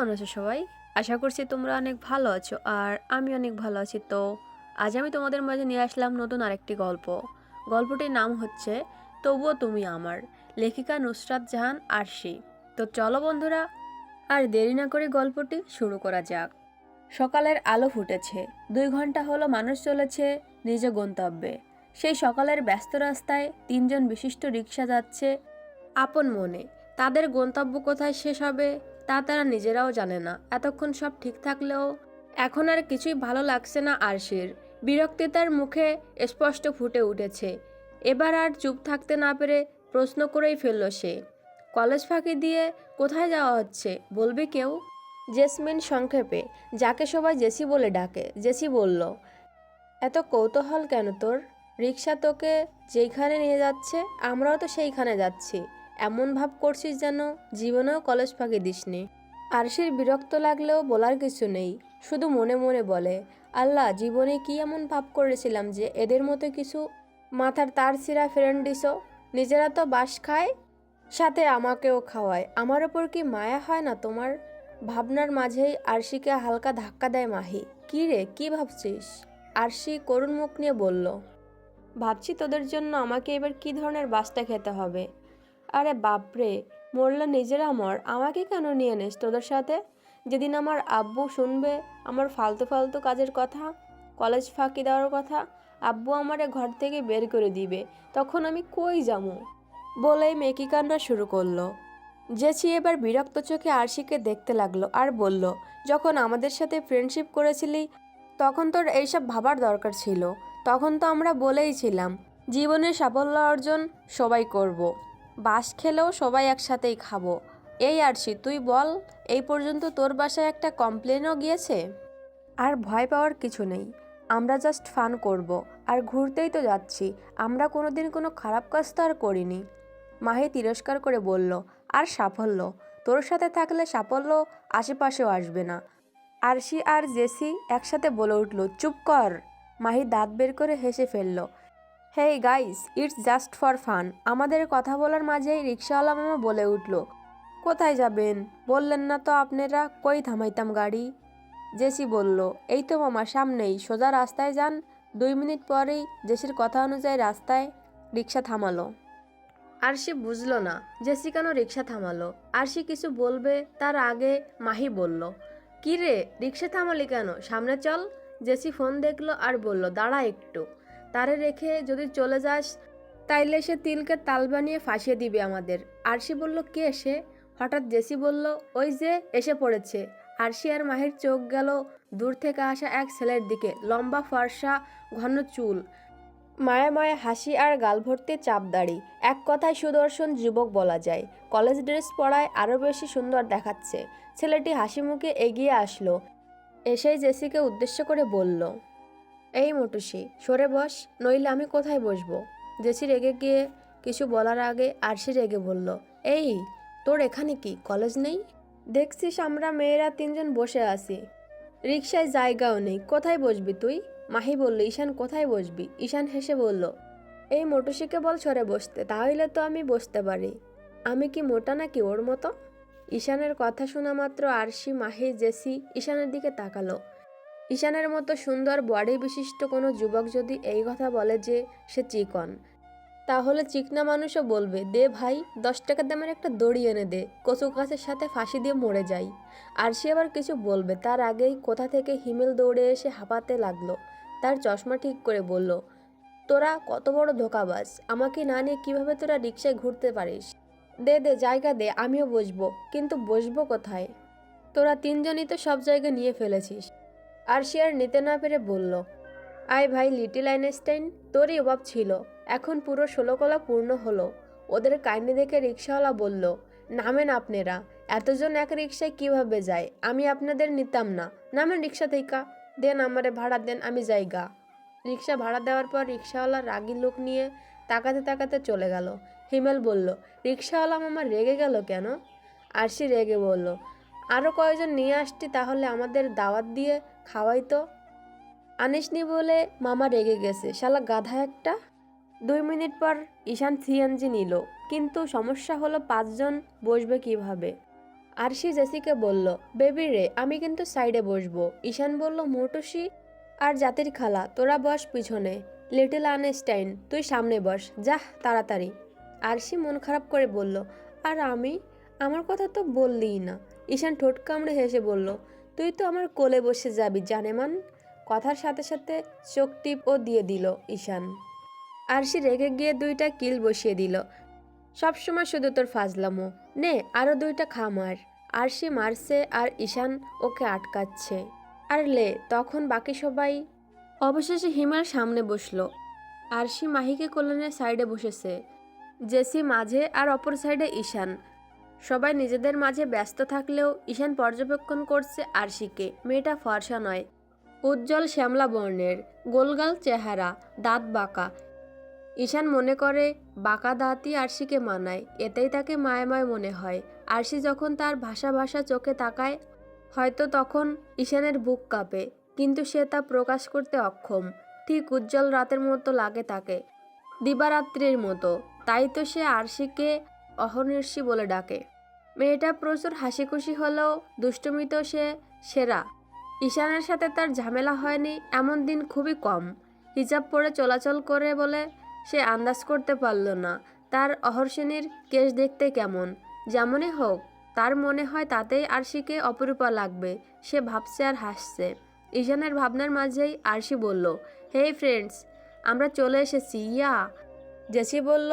কেমন আছো সবাই? আশা করছি তোমরা অনেক ভালো আছো আর আমি অনেক ভালো আছি। তো আজ আমি তোমাদের মাঝে নিয়ে আসলাম নতুন আরেকটি গল্প। গল্পটির নাম হচ্ছে তবুও তুমি আমার লেখিকা নুসরাত জাহান আরশি। তো চলো বন্ধুরা, আর দেরি না করে গল্পটি শুরু করা যাক। সকালের আলো ফুটেছে, দুই ঘণ্টা হলো মানুষ চলেছে নিজ গন্তব্যে। সেই সকালের ব্যস্ত রাস্তায় তিনজন বিশিষ্ট রিক্সা যাচ্ছে আপন মনে। তাদের গন্তব্য কোথায় শেষ হবে? তা তারা নিজেরাও জানে না। এতক্ষণ সব ঠিক থাকলেও এখন আর কিছুই ভালো লাগছে না আরশির। বিরক্তি তার মুখে স্পষ্ট ফুটে উঠেছে। এবার আর চুপ থাকতে না পেরে প্রশ্ন করেই ফেলল সে। কলেজ ফাঁকি দিয়ে কোথায় যাওয়া হচ্ছে? বলবে কেউ? জেসমিন সংক্ষেপে, যাকে সবাই জেসি বলে ডাকে। জেসি বলল, এত কৌতূহল কেন তোর? রিক্সা তোকে যেইখানে নিয়ে যাচ্ছে, আমরাও তো সেইখানে যাচ্ছি। এমন ভাব করছিস যেন জীবনেও কলেজ ফাঁকি দিসনি। আরশির বিরক্ত লাগলেও বলার কিছু নেই, শুধু মনে মনে বলে, আল্লাহ, জীবনে কি এমন ভাব করেছিলাম যে এদের মতো কিছু মাথার তার সিরা ফ্রেন্ড দিছো নিজেরা তো বাস খায়, সাথে আমাকেও খাওয়ায়। আমার ওপর কি মায়া হয় না তোমার? ভাবনার মাঝেই আরশিকে হালকা ধাক্কা দেয় মাহি। কি রে, কি ভাবছিস? আরশি করুণ মুখ নিয়ে বলল, ভাবছি তোদের জন্য আমাকে এবার কি ধরনের বাসটা খেতে হবে? আরে বাপরে, মরলে নিজেরা মর আমাকে কেন নিয়ে নিস তোদের সাথে? যেদিন আমার আব্বু শুনবে আমার ফালতু ফালতু কাজের কথা, কলেজ ফাঁকি দেওয়ার কথা, আব্বু আমারে ঘর থেকে বের করে দিবে, তখন আমি কই যাব? বলেই মেকি কান্না শুরু করল। জেছি এবার বিরক্ত চোখে আরশিকে দেখতে লাগল আর বলল, যখন আমাদের সাথে ফ্রেন্ডশিপ করেছিলি, তখন তোর এইসব ভাবার দরকার ছিল। তখন তো আমরা বলেইছিলাম জীবনের সাফল্য অর্জন সবাই করব। বাস খেলেও সবাই একসাথেই খাব। এই আরশি, তুই বল, এই পর্যন্ত তোর বাসায় একটা কমপ্লেনও গিয়েছে? আর ভয় পাওয়ার কিছু নেই। আমরা জাস্ট ফান করব। আর ঘুরতেই তো যাচ্ছি। আমরা কোনো দিন কোনো খারাপ কাজ তো আর করিনি। মাহি তিরস্কার করে বলল, আর সাফল্য? তোর সাথে থাকলে সাফল্য আশেপাশেও আসবে না। আরশি আর জেসি একসাথে বলে উঠল, চুপ কর। মাহি দাঁত বের করে হেসে ফেলল hey guys it's just for fun আমাদের কথা বলার মাঝেই রিক্সাওয়ালা মামা বলে উঠল, কোথায় যাবেন? বললেন, না তো আপনারা, কই থামাইতাম গাড়ি? জেসি বলল, এই তো মামা, সামনেই, সোজা রাস্তায় যান। দুই মিনিট পরেই জেসির কথা অনুযায়ী রাস্তায় রিক্সা থামালো। আর সে বুঝলো না, জেসি কেন রিক্সা থামালো? আরশি কিছু বলবে, তার আগে মাহি বলল কি রে রিক্সা থামালি কেন? সামনে চল। জেসি ফোন দেখল আর বলল, দাঁড়া একটু। তারে রেখে যদি চলে যাস, তাইলে সে তিলকে তাল বানিয়ে ফাঁসিয়ে দিবে আমাদের। আরশি বলল, কে সে? হঠাৎ জেসি বলল, ওই যে এসে পড়েছে। আরশি আর মাহির চোখ গেল দূর থেকে আসা এক ছেলের দিকে, লম্বা, ফর্সা, ঘন চুল, মায়া মায়া হাসি আর গাল ভর্তি চাপ দাড়ি। এক কথায় সুদর্শন যুবক বলা যায়। কলেজ ড্রেস পরায় আরও বেশি সুন্দর দেখাচ্ছে। ছেলেটি হাসি মুখে এগিয়ে আসলো। এসেই জেসিকে উদ্দেশ্য করে বলল এই মোটুসি, সরে বস, নইলে আমি কোথায় বসবো? জেসি রেগে গিয়ে কিছু বলার আগে আরশি রেগে বলল, এই, তোর এখানে কি, কলেজ নেই? দেখছিস, আমরা মেয়েরা তিনজন বসে আছি। রিক্সায় জায়গাও নেই, কোথায় বসবি তুই? মাহি বলল, ঈশান, কোথায় বসবি? ঈশান হেসে বলল, এই মোটুসিকে বল সরে বসতে, তাহলে তো আমি বসতে পারি। আমি কি মোটা নাকি ওর মতো? ঈশানের কথা শোনা মাত্র আরশি, মাহি, জেসি ঈশানের দিকে তাকালো। ঈশানের মতো সুন্দর বডি বিশিষ্ট কোনো যুবক যদি এই কথা বলে যে সে চিকন, তাহলে চিকনা মানুষও বলবে, দে ভাই, দশ টাকা দামের একটা দড়ি এনে দে, কচু গাছের সাথে ফাঁসি দিয়ে মরে যাই। আর সে আবার কিছু বলবে, তার আগেই কোথা থেকে হিমেল দৌড়ে এসে হাঁপাতে লাগল, তার চশমা ঠিক করে বলল, তোরা কত বড় ধোকাবাজ, আমাকে না নিয়ে কীভাবে তোরা রিক্সায় ঘুরতে পারিস? দে দে, জায়গা দে, আমিও বসবো, কিন্তু বসবো কোথায়? তোরা তিনজনই তো সব জায়গা নিয়ে ফেলেছিস। আর সে আর নিতে না পেরে বলল, আয় ভাই, লিটিল আইনস্টাইন, তোরই অভাব ছিল। এখন পুরো ষোলোকলা পূর্ণ হলো। ওদের কাহিনী দেখে রিক্সাওয়ালা বলল, নামেন আপনারা, এতজন এক রিক্সায় কীভাবে যায়? আমি আপনাদের নিতাম না। নামেন রিক্সা থেকে দেন আমারে ভাড়া দেন, আমি যাই গা রিক্সা ভাড়া দেওয়ার পর রিক্সাওয়ালা রাগী লোক নিয়ে তাকাতে তাকাতে চলে গেল। হিমেল বলল, রিক্সাওয়ালা মামা রেগে গেল কেন? আরশি রেগে বলল আরও কয়েকজন নিয়ে আসতি তাহলে আমাদের দাওয়াত দিয়ে খাওয়াই তো। আনিসনি বলে মামা রেগে গেছে, শালা গাধা একটা। দুই মিনিট পর ঈশান সিএনজি নিল, কিন্তু সমস্যা হলো পাঁচজন বসবে কীভাবে? আরশি জেসিকে বলল, বেবি রে, আমি কিন্তু সাইডে বসবো। ঈশান বলল মোটসি আর জাতির খালা, তোরা বস পিছনে। লিটল আনস্টাইন তুই সামনে বস যাহ তাড়াতাড়ি। আরশি মন খারাপ করে বলল, আর আমি? আমার কথা তো বললিই না। ঈশান ঠোঁট কামড়ে হেসে বলল, তুই তো আমার কোলে বসে যাবি, জানেমান? কথার সাথে সাথে চোখ টিপও দিয়ে দিল ঈশান। আরশি রেগে গিয়ে দুইটা কিল বসিয়ে দিল। সবসময় শুধু তোর ফাজলামো। নে আরও দুইটা খা মার আরশি মারছে আর ঈশান ওকে আটকাচ্ছে। আর লে, তখন বাকি সবাই? অবশেষে হিমার সামনে বসল। আরশি মাহিকে কল্যাণের সাইডে বসেছে। জেসি মাঝে আর অপর সাইডে ঈশান। সবাই নিজেদের মাঝে ব্যস্ত থাকলেও ঈশান পর্যবেক্ষণ করছে আরশিকে। মেয়েটা ফর্সা নয়। উজ্জ্বল শ্যামলা বর্ণের। গোলগাল চেহারা, দাঁত বাঁকা। ঈশান মনে করে, বাঁকা দাঁতই আরশিকে মানায়। এতেই তাকে মায়াময় মনে হয়। আরশি যখন তার ভাষা ভাষা চোখে তাকায়, হয়তো তখন ঈশানের বুক কাঁপে, কিন্তু সে তা প্রকাশ করতে অক্ষম। ঠিক উজ্জ্বল রাতের মতো লাগে তাকে। দিবারাত্রির মতো। তাই তো সে আরশিকে অহনির্ষি বলে ডাকে। মেয়েটা প্রচুর হাসি খুশি হলেও দুষ্টুমিতেও সে সেরা। ঈশানের সাথে তার ঝামেলা হয়নি, এমন দিন খুবই কম। হিজাব পরে চলাচল করে বলে সে আন্দাজ করতে পারল না, তার অহর্ষিনীর কেশ দেখতে কেমন। যেমনই হোক, তার মনে হয় তাতেই আরশিকে অপরূপা লাগবে, সে ভাবছে আর হাসছে। ঈশানের ভাবনার মাঝেই আরশি বলল হে ফ্রেন্ডস, আমরা চলে এসেছি, ইয়া? জেসি বলল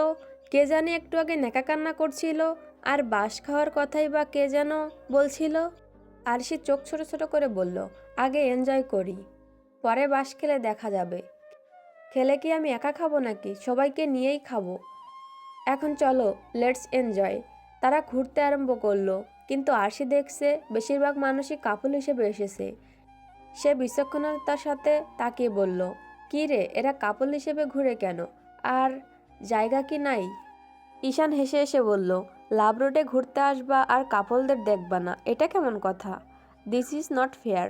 কে জানি একটু আগে নেকা কান্না করছিল, আর বাঁশ খাওয়ার কথাই বা কে যেন বলছিল। আরশি চোখ ছোট ছোট করে বলল, আগে এনজয় করি, পরে বাঁশ খেলে দেখা যাবে। খেলে কি আমি একা খাব নাকি? সবাইকে নিয়েই খাব। এখন চলো লেটস এনজয় তারা ঘুরতে আরম্ভ করল, কিন্তু আরশি দেখছে বেশিরভাগ মানুষই কাপল হিসেবে এসেছে। সে বিচক্ষণতার সাথে তাকিয়ে বলল, কী রে, এরা কাপল হিসেবে ঘুরে কেন? আর জায়গা কি নাই? ঈশান হেসে এসে বলল লাভ রোডে ঘুরতে আসবা আর কাপলদের দেখবা না, এটা কেমন কথা? দিস ইজ নট ফেয়ার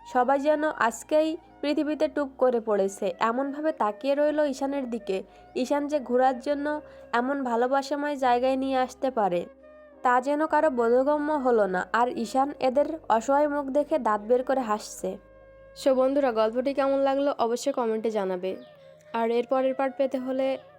সবাই যেন আজকেই পৃথিবীতে টুপ করে পড়েছে, এমনভাবে তাকিয়ে রইল ঈশানের দিকে। ঈশান যে ঘোরার জন্য এমন ভালোবাসাময় জায়গায় নিয়ে আসতে পারে, তা যেন কারও বোধগম্য হলো না, আর ঈশান এদের অসহায় মুখ দেখে দাঁত বের করে হাসছে। সো বন্ধুরা, গল্পটি কেমন লাগল অবশ্যই কমেন্টে জানাবে। আর এর পরের পার্ট পেতে হলে